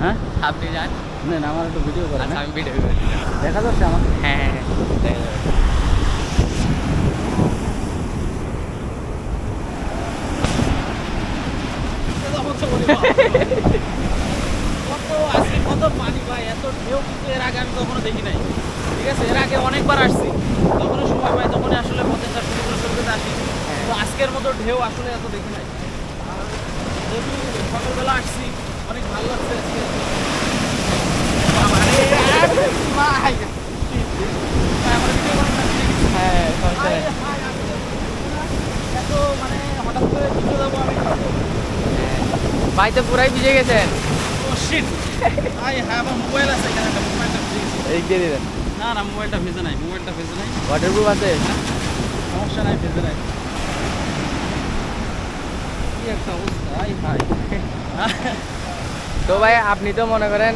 হ্যাঁ? আপনি যান। নেন আমার একটু ভিডিও করেন আচ্ছা? আমি ভিডিও করে দেখা যাচ্ছে আমার হ্যাঁ হ্যাঁ দেখা। কত আজকে কত পানি ভাই এত ঢেউ কিন্তু এর আগে আমি কখনো দেখি নাই ঠিক আছে এর আগে অনেকবার আসছি যখনই সময় পাই তখনই আসলে পথের সমুদ্র সৈকতে আসি তো আজকের মতো ঢেউ আসলে এত দেখি নাই আর যেহেতু সকালবেলা আসছি অনেক ভালো লাগছে আজকে বাবারে, ভাই, ভাই, আমার video করেন না, please? হ্যাঁ সমস্যা নেই। এত মানে হঠাৎ করে ভিডিও দেবো আমি ভাই তো পুরাই ভিজে গেছেন ও shit I have a mobile আছে এখানে একটা মোবাইলটা ভিজে গেছে। এই দিয়ে দিবেন। না না মোবাইলটা ভিজে নাই মোবাইলটা ভিজে নাই। ওয়াটারপ্রুফ আছে? সমস্যা নাই ভিজে নাই। কি একটা অবস্থা আই হাই তো ভাই আপনি তো মনে করেন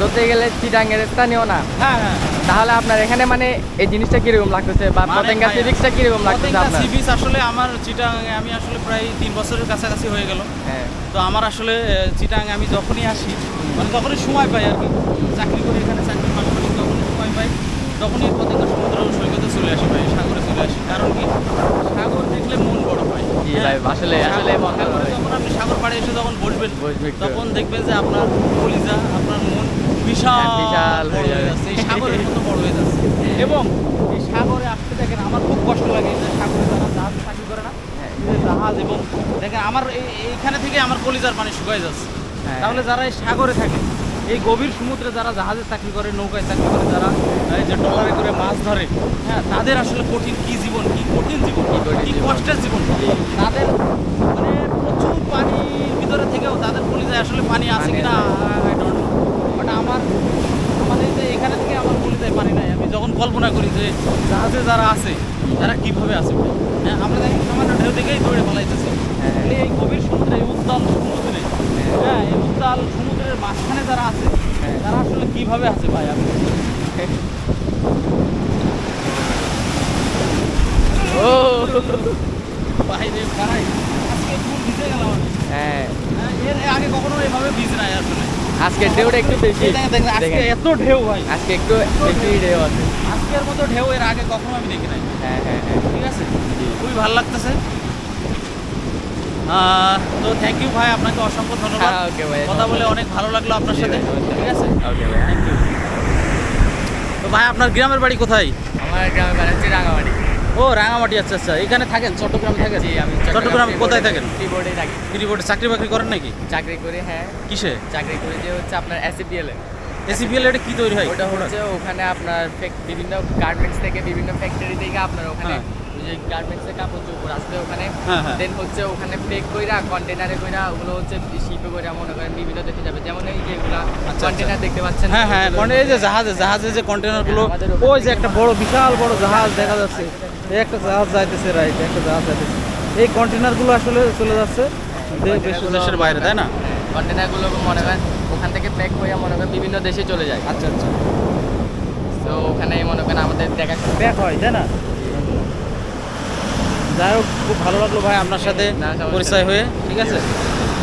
ধরতে গেলে চিটাঙ্গের স্থানীয় না। হ্যাঁ হ্যাঁ। তাহলে আপনার এখানে মানে এই জিনিসটা কীরকম লাগতেছে? বা মানে পতেঙ্গা সিভিক্সটা কীরকম লাগতেছে আপনার? সি বিচ আসলে আমার চিটাং আমি আসলে প্রায় তিন বছরের কাছাকাছি হয়ে গেল। হ্যাঁ। তো আমার আসলে চিটাং আমি যখনই আসি মানে যখনই সময় পাই আর কি। চাকরি করি এখানে চাকরি পাশাপাশি যখনই সময় পাই তখনই পতেঙ্গা সমুদ্র সৈকতে চলে আসি ভাই সাগরে চলে আসি। কারণ কি সাগর দেখলে মন বড় আসলে- আসলে সাগরে যখন আপনি সাগর পাড়ে এসে যখন বসবেন তখন দেখবেন যে আপনার কলিজা আপনার মন বিশাল বিশাল বড় হয়ে যাচ্ছে সাগরের মতো বড় হয়ে যাচ্ছে। এবং এই সাগরে আসতে দেখেন আমার খুব কষ্ট লাগে যে সাগরে যারা জাহাজ চাকরি করে না হ্যাঁ। জাহাজ এবং দেখেন আমার এই- এইখানে থেকে আমার কলিজার পানি শুকায় যাচ্ছে। হ্যাঁ। তাহলে যারা এই সাগরে থাকে এই গভীর সমুদ্রে যারা জাহাজে চাকরি করে নৌকায় চাকরি করে যারা এই যে ডলারে করে মাছ ধরে হ্যাঁ তাদের আসলে কঠিন কি জীবন কি কঠিন জীবন কি। কষ্টের জীবন? তাদের মানে প্রচুর পানির ভিতরে থেকেও তাদের কলিজায় আসলে পানি আছে কিনা আই ডোন্ট নো বাট আমার আমাদের যে এখানে থেকে আমার কলিজায় পানি নাই। আমি যখন কল্পনা করি যে জাহাজে যারা আছে তারা কীভাবে আছে? হ্যাঁ আমরা দেখি সামান্য ঢেউ থেকেই দৌড়ে ফেলাইতেছি হ্যাঁ। এই গভীর সমুদ্রে এই উত্তাল সমুদ্রে হ্যাঁ। এই উত্তাল সমুদ্রের মাঝখানে যারা আছে। তারা আসলে কীভাবে আছে ভাই আমি ও। ভাই রে ভাই আজকে ফুল ভিজে গেলাম হ্যাঁ। হ্যাঁ, এর আগে কখনো এভাবে ভিজে নাই আসলে। আজকে ঢেউটা একটু বেশি। আজকে এত ঢেউ ভাই। আজকে একটু বেশি ঢেউ আছে। আজকের মতো ঢেউ এর আগে কখনো আমি দেখি নাই। হ্যাঁ হ্যাঁ হ্যাঁ। ঠিক আছে? খুবই ভালো লাগতেছে। তো থ্যাংক ইউ ভাই আপনাকে অসংখ্য ধন্যবাদ। হ্যাঁ, কথা বলে অনেক ভালো লাগল আপনার সাথে। ঠিক আছে? ওকে ভাই থ্যাংক ইউ তো ভাই আপনার গ্রামের বাড়ি কোথায়? আমার গ্রামে বাড়ি হচ্ছে রাঙামাটি। ও রাঙামাটি আচ্ছা আচ্ছা। এখানে থাকেন? চট্টগ্রামে থাকেন? জি আমি চট্টগ্রামে কোথায় থাকেন? কিবোর্ডে থাকি। চাকরি বাকরি করেন নাকি? চাকরি করে হ্যাঁ। কিসে? চাকরি করে যে হচ্ছে আপনার এসিপিএল এ। এসিপিএল এটা কি তৈরি হয়? ওটা হচ্ছে ওখানে আপনার বিভিন্ন গার্মেন্টস থেকে বিভিন্ন ফ্যাক্টরি থেকে আপনার ওখানে হ্যাঁ। যে গার্মেন্টসের কাপড় চোপড় ওখানে হ্যাঁ, হ্যাঁ। দেন হচ্ছে ওখানে কইরা কন্টেনারে কইরা ওগুলো হচ্ছে শিপে কইরা মনে করেন বিভিন্ন দেশে যাবে। যেমন এই যে এগুলা আচ্ছা। কন্টেনার দেখতে পাচ্ছেন? হ্যাঁ হ্যাঁ মানে এই যে জাহাজে জাহাজে যে কন্টেনারগুলো হ্যাঁ, ওই যে একটা বড় বিশাল বড় জাহাজ দেখা যাচ্ছে। এই একটা জাহাজ যাইতেছে রাইট একটা জাহাজ যাইতেছে। এই কন্টেনারগুলো আসলে চলে যাচ্ছে। দেশের বাইরে তাই না? কন্টেনারগুলো মনে করেন ওখান থেকে প্যাক হয়ে মনে করেন বিভিন্ন দেশে চলে যায়। আচ্ছা আচ্ছা। তো ওখানে মনে করেন আমাদের দেখা ব্যাক হয় তাই না? যাই হোক খুব ভালো লাগল ভাই আপনার সাথে পরিচয় হয়ে ঠিক আছে।